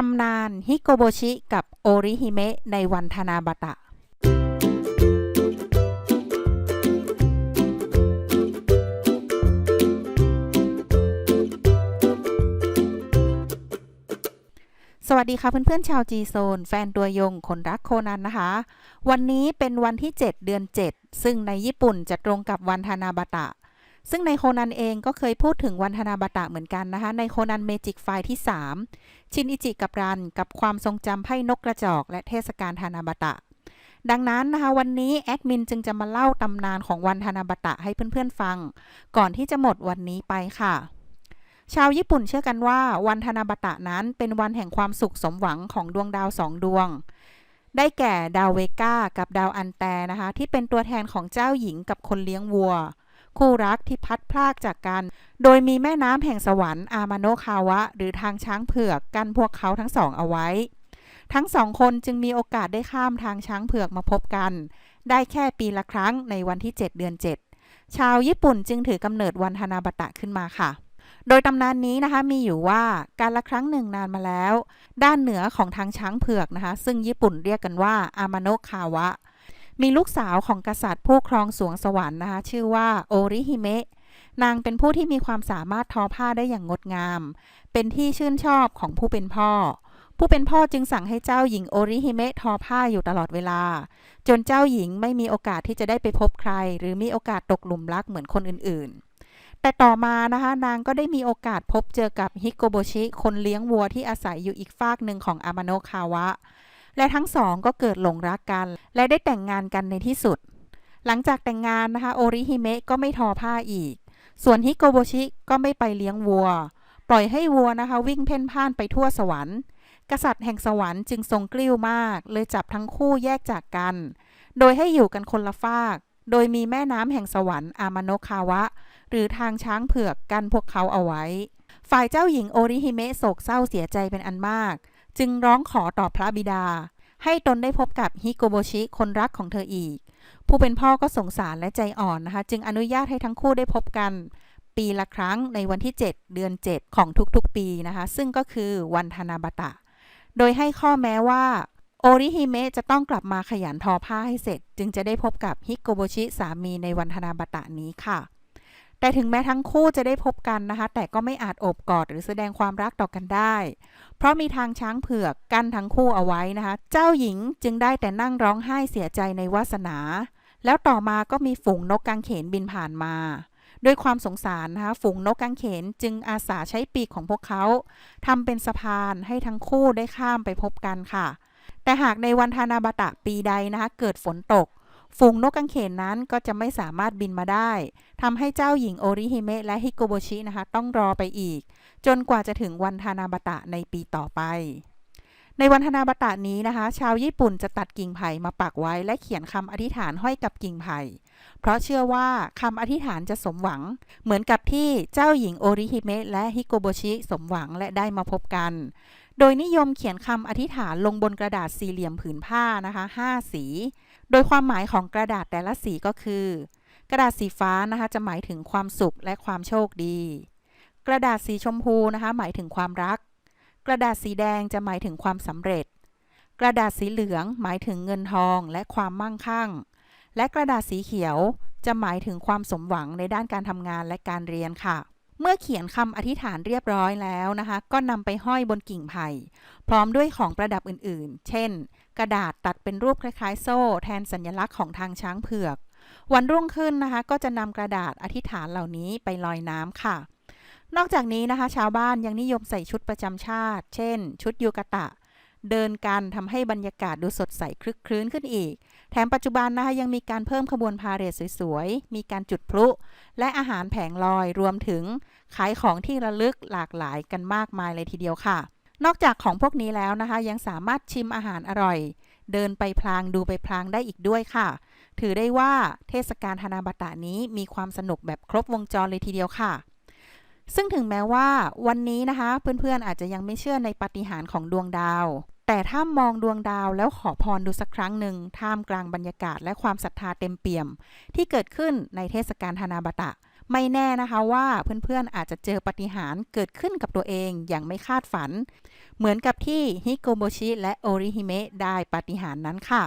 ตำนานฮิโกโบชิกับโอริฮิเมะในวันทานาบะตะ สวัสดีค่ะเพื่อนๆชาวจีโซน แฟนตัวยงคนรักโคนันนะคะ วันนี้เป็นวันที่ 7 เดือน 7 ซึ่งในญี่ปุ่นจะตรงกับวันทานาบะตะ ซึ่งในโคนันเองก็เคยพูดถึงวันทานาบะตะเหมือนกันนะคะ ในโคนันเมจิกไฟที่ 3 ชินอิจิกับรัน กับความทรงจำไพ่นกกระจอก และเทศกาลทานาบะตะ ดังนั้นนะคะวันนี้แอดมินจึงจะมาเล่าตำนานของวันทานาบะตะให้เพื่อนๆฟัง ก่อนที่จะหมดวันนี้ไปค่ะ ชาวญี่ปุ่นเชื่อกันว่าวันธนาบะตะนั้นเป็นวันแห่งความสุขสมหวังของดวงดาวสองดวงได้แก่ดาวเวก้ากับดาวอันแตนะคะ ที่เป็นตัวแทนของเจ้าหญิงกับคนเลี้ยงวัว คู่รักที่พัดพรากจากกัน โดยมีแม่น้ำแห่งสวรรค์อามาโนคาวะ หรือทางช้างเผือกกันพวกเขาทั้งสองเอาไว้ ทั้งสองคนจึงมีโอกาสได้ข้ามทางช้างเผือกมาพบกัน ได้แค่ปีละครั้งในวันที่ 7 เดือน 7 ชาวญี่ปุ่นจึงถือกำเนิดวันธนาบะตะขึ้นมาค่ะโดยตำนานนี้นะคะมีอยู่ว่าการละครั้งหนึ่งนานมาแล้ว ด้านเหนือของทางช้างเผือกนะคะ ซึ่งญี่ปุ่นเรียกกันว่า อามาโนะคาวะ มีลูกสาวของกษัตริย์ผู้ครองสวงสวรรค์นะคะ ชื่อว่าโอริฮิเมะนางเป็นผู้ที่มีความสามารถทอผ้าได้อย่างงดงาม เป็นที่ชื่นชอบของผู้เป็นพ่อ ผู้เป็นพ่อจึงสั่งให้เจ้าหญิงโอริฮิเมะทอผ้าอยู่ตลอดเวลา จนเจ้าหญิงไม่มีโอกาสที่จะได้ไปพบใคร หรือมีโอกาสตกหลุมรักเหมือนคนอื่นๆ แต่ต่อมานะคะนางก็ได้มีโอกาสพบเจอกับฮิโกโบชิ คนเลี้ยงวัวที่อาศัยอยู่อีกฟากหนึ่งของอามาโนคาวะ และทั้งสองก็เกิดหลงรักกัน และได้แต่งงานกันในที่สุด หลังจากแต่งงานนะคะโอริฮิเมะก็ไม่ทอผ้าอีก ส่วนฮิโกโบชิก็ไม่ไปเลี้ยงวัว ปล่อยให้วัวนะคะ วิ่งเพ่นพ่านไปทั่วสวรรค์ กษัตริย์แห่งสวรรค์จึงทรงกลิ้วมาก เลยจับทั้งคู่แยกจากกัน โดยให้อยู่กันคนละฟาก โดยมีแม่น้ำแห่งสวรรค์อามาโนคาวะ หรือทางช้างเผือกกันพวกเขาเอาไว้ ฝ่ายเจ้าหญิงโอริฮิเมะโศกเศร้าเสียใจเป็นอันมาก จึงร้องขอต่อพระบิดา ให้ตนได้พบกับฮิโกโบชิคนรักของเธออีก ผู้เป็นพ่อก็สงสารและใจอ่อนนะคะ จึงอนุญาตให้ทั้งคู่ได้พบกัน ปีละครั้งในวันที่ 7 เดือน 7 ของทุกๆปีนะคะ ซึ่งก็คือวันธนาบตะ โดยให้ข้อแม้ว่าโอริฮิเมะจะต้องกลับมาขยันทอผ้าให้เสร็จ จึงจะได้พบกับฮิโกโบชิสามีในวันธนาบตะนี้ค่ะ แต่ถึงแม้ทั้งคู่จะได้พบกันนะคะ แต่ก็ไม่อาจโอบกอดหรือแสดงความรักต่อกันได้ เพราะมีทางช้างเผือกกั้นทั้งคู่เอาไว้นะคะ เจ้าหญิงจึงได้แต่นั่งร้องไห้เสียใจในวาสนา แล้วต่อมาก็มีฝูงนกกางเขนบินผ่านมาด้วยความสงสารนะคะฝูงนกกางเขนจึงอาสาใช้ปีกของพวกเขาทำเป็นสะพานให้ทั้งคู่ได้ข้ามไปพบกันค่ะ แต่หากในวันทานาบตะปีใดนะคะเกิดฝนตก ฝูงนกกางเขนนั้นก็จะไม่สามารถบินมาได้ทำให้เจ้าหญิงโอริฮิเมะและฮิโกโบชินะคะ ต้องรอไปอีก จนกว่าจะถึงวันทานาบตะในปีต่อไป ในวันทานาบตะนี้นะคะ ชาวญี่ปุ่นจะตัดกิ่งไผ่มาปักไว้และเขียนคำอธิษฐานห้อยกับกิ่งไผ่ เพราะเชื่อว่าคำอธิษฐานจะสมหวัง เหมือนกับที่เจ้าหญิงโอริฮิเมะและฮิโกโบชิสมหวังและได้มาพบกัน โดยนิยมเขียนคำอธิษฐานลงบนกระดาษสี่เหลี่ยมผืนผ้านะคะ5สี โดยความหมายของกระดาษแต่ละสีก็คือ กระดาษสีฟ้านะคะจะหมายถึงความสุขและความโชคดี กระดาษสีชมพูนะคะหมายถึงความรัก กระดาษสีแดงจะหมายถึงความสำเร็จ กระดาษสีเหลืองหมายถึงเงินทองและความมั่งคั่ง และกระดาษสีเขียวจะหมายถึงความสมหวังในด้านการทำงานและการเรียนค่ะ เมื่อเขียนคำอธิษฐานเรียบร้อยแล้วนะคะ ก็นำไปห้อยบนกิ่งไผ่พร้อมด้วยของประดับอื่นๆ เช่น กระดาษตัดเป็นรูปคล้ายๆ โซ่ แทนสัญลักษณ์ของทางช้างเผือก วันรุ่งขึ้นนะคะ ก็จะนำกระดาษอธิษฐานเหล่านี้ไปลอยน้ำค่ะ นอกจากนี้นะคะ ชาวบ้านยังนิยมใส่ชุดประจำชาติ เช่น ชุดยูกะตะ เดินกันทำให้บรรยากาศดูสดใสคลึกคลื้นขึ้นอีก แถมปัจจุบันนะคะยังมีการเพิ่มขบวนพาเหรดสวยๆ มีการจุดพลุ และอาหารแผงลอยรวมถึงขายของที่ระลึกหลากหลายกันมากมายเลยทีเดียวค่ะ นอกจากของพวกนี้แล้วนะคะ ยังสามารถชิมอาหารอร่อย เดินไปพลางดูไปพลางได้อีกด้วยค่ะ ถือได้ว่าเทศกาลธนาบะตะนี้มีความสนุกแบบครบวงจรเลยทีเดียวค่ะ ซึ่งถึงแม้ว่าวันนี้นะคะ เพื่อนๆอาจจะยังไม่เชื่อในปาฏิหาริย์ของดวงดาว แต่ถ้ามองดวงดาวแล้วขอพรดูสักครั้งหนึ่งท่ามกลางบรรยากาศและความศรัทธาเต็มเปี่ยม ที่เกิดขึ้นในเทศกาลธนาบะตะ ไม่แน่นะคะว่าเพื่อนๆอาจจะเจอปาฏิหาริย์เกิดขึ้นกับตัวเองอย่างไม่คาดฝัน เหมือนกับที่ฮิโกโบชิและโอริฮิเมะได้ปาฏิหาริย์นั้นค่ะ